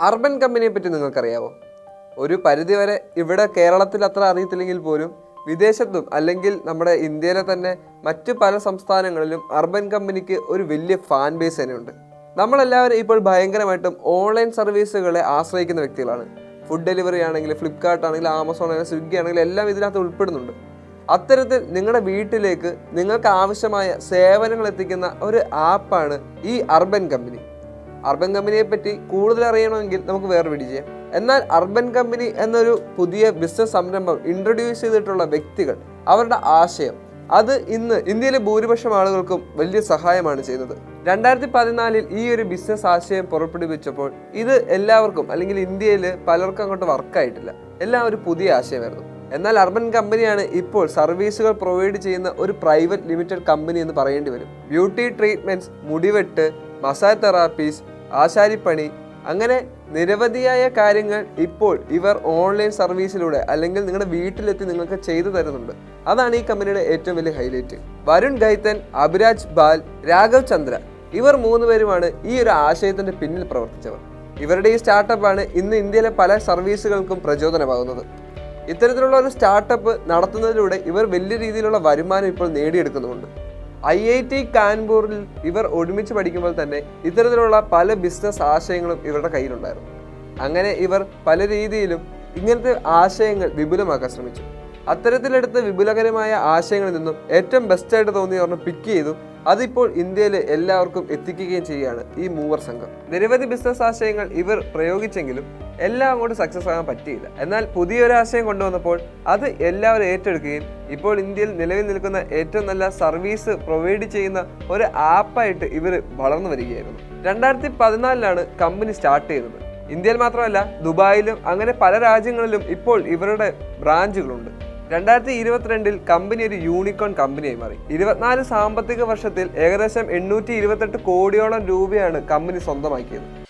Urban കമ്പനിയെ പറ്റി നിങ്ങൾക്കറിയാമോ ഒരു പരിധിവരെ ഇവിടെ കേരളത്തിൽ അത്ര അറിയത്തില്ലെങ്കിൽ പോലും വിദേശത്തും അല്ലെങ്കിൽ നമ്മുടെ ഇന്ത്യയിലെ തന്നെ മറ്റു പല സംസ്ഥാനങ്ങളിലും അർബൻ കമ്പനിക്ക് ഒരു വലിയ ഫാൻ ബേസ് തന്നെയുണ്ട്. നമ്മളെല്ലാവരും ഇപ്പോൾ ഭയങ്കരമായിട്ടും ഓൺലൈൻ സർവീസുകളെ ആശ്രയിക്കുന്ന വ്യക്തികളാണ്. ഫുഡ് ഡെലിവറി ആണെങ്കിൽ ഫ്ലിപ്കാർട്ട് ആണെങ്കിൽ ആമസോൺ ആണെങ്കിൽ സ്വിഗ്ഗി ആണെങ്കിൽ എല്ലാം ഇതിനകത്ത് ഉൾപ്പെടുന്നുണ്ട്. അത്തരത്തിൽ നിങ്ങളുടെ വീട്ടിലേക്ക് നിങ്ങൾക്ക് ആവശ്യമായ സേവനങ്ങൾ എത്തിക്കുന്ന ഒരു ആപ്പാണ് ഈ അർബൻ കമ്പനി. അർബൻ കമ്പനിയെ പറ്റി കൂടുതൽ അറിയണമെങ്കിൽ നമുക്ക് വേറെ ചെയ്യാം. എന്നാൽ അർബൻ കമ്പനി എന്നൊരു പുതിയ ബിസിനസ് സംരംഭം ഇൻട്രൊഡ്യൂസ് ചെയ്തിട്ടുള്ള വ്യക്തികൾ അവരുടെ ആശയം അത് ഇന്ന് ഇന്ത്യയിലെ ഭൂരിപക്ഷം ആളുകൾക്കും വലിയ സഹായമാണ് ചെയ്യുന്നത്. രണ്ടായിരത്തി പതിനാലിൽ ഈ ഒരു ബിസിനസ് ആശയം പുറപ്പെടുവിച്ചപ്പോൾ ഇത് എല്ലാവർക്കും അല്ലെങ്കിൽ ഇന്ത്യയിൽ പലർക്കും അങ്ങോട്ട് വർക്കായിട്ടില്ല എല്ലാം ഒരു പുതിയ ആശയമായിരുന്നു. എന്നാൽ അർബൻ കമ്പനിയാണ് ഇപ്പോൾ സർവീസുകൾ പ്രൊവൈഡ് ചെയ്യുന്ന ഒരു പ്രൈവറ്റ് ലിമിറ്റഡ് കമ്പനി എന്ന് പറയേണ്ടി വരും. ബ്യൂട്ടി ട്രീറ്റ്മെന്റ്സ് മുടിവെട്ട് മസാജ് തെറാപ്പീസ് ആശാരിപ്പണി. അങ്ങനെ നിരവധിയായ കാര്യങ്ങൾ ഇപ്പോൾ ഇവർ ഓൺലൈൻ സർവീസിലൂടെ അല്ലെങ്കിൽ നിങ്ങളുടെ വീട്ടിലെത്തി നിങ്ങൾക്ക് ചെയ്തു തരുന്നുണ്ട്. അതാണ് ഈ കമ്പനിയുടെ ഏറ്റവും വലിയ ഹൈലൈറ്റ്. വരുൺ ഗൈതൻ അഭിരാജ് ബാൽ രാഘവ് ചന്ദ്ര ഇവർ മൂന്നുപേരുമാണ് ഈ ഒരു ആശയത്തിന്റെ പിന്നിൽ പ്രവർത്തിച്ചവർ. ഇവരുടെ ഈ സ്റ്റാർട്ടപ്പാണ് ഇന്ന് ഇന്ത്യയിലെ പല സർവീസുകൾക്കും പ്രചോദനമാകുന്നത്. ഇത്തരത്തിലുള്ള ഒരു സ്റ്റാർട്ടപ്പ് നടത്തുന്നതിലൂടെ ഇവർ വലിയ രീതിയിലുള്ള വരുമാനം ഇപ്പോൾ നേടിയെടുക്കുന്നുമുണ്ട്. ഐ ഐ ടി കാൻപൂരിൽ ഇവർ ഒരുമിച്ച് പഠിക്കുമ്പോൾ തന്നെ ഇത്തരത്തിലുള്ള പല ബിസിനസ് ആശയങ്ങളും ഇവരുടെ കയ്യിലുണ്ടായിരുന്നു. അങ്ങനെ ഇവർ പല രീതിയിലും ഇങ്ങനത്തെ ആശയങ്ങൾ വിപുലമാക്കാൻ ശ്രമിച്ചു. അത്തരത്തിലെടുത്ത വിപുലകരമായ ആശയങ്ങളിൽ നിന്നും ഏറ്റവും ബെസ്റ്റായിട്ട് തോന്നിയ ഒരെണ്ണം പിക്ക് ചെയ്തു. അതിപ്പോൾ ഇന്ത്യയിൽ എല്ലാവർക്കും എത്തിക്കുകയും ചെയ്യുകയാണ് ഈ മൂവർ സംഘം. നിരവധി ബിസിനസ് ആശയങ്ങൾ ഇവർ പ്രയോഗിച്ചെങ്കിലും എല്ലാം അങ്ങോട്ട് സക്സസ് ആകാൻ പറ്റിയില്ല. എന്നാൽ പുതിയൊരാശയം കൊണ്ടുവന്നപ്പോൾ അത് എല്ലാവരും ഏറ്റെടുക്കുകയും ഇപ്പോൾ ഇന്ത്യയിൽ നിലവിൽ നിൽക്കുന്ന ഏറ്റവും നല്ല സർവീസ് പ്രൊവൈഡ് ചെയ്യുന്ന ഒരു ആപ്പായിട്ട് ഇവർ വളർന്നു വരികയായിരുന്നു. രണ്ടായിരത്തി പതിനാലിലാണ് കമ്പനി സ്റ്റാർട്ട് ചെയ്തത്. ഇന്ത്യയിൽ മാത്രമല്ല ദുബായിലും അങ്ങനെ പല രാജ്യങ്ങളിലും ഇപ്പോൾ ഇവരുടെ ബ്രാഞ്ചുകളുണ്ട് രണ്ടായിരത്തി ഇരുപത്തിരണ്ടിൽ കമ്പനി ഒരു യൂണിക്കോൺ കമ്പനിയായി മാറി. ഇരുപത്തിനാല് സാമ്പത്തിക വർഷത്തിൽ ഏകദേശം എണ്ണൂറ്റി ഇരുപത്തെട്ട് കോടിയോളം രൂപയാണ് കമ്പനി സ്വന്തമാക്കിയത്.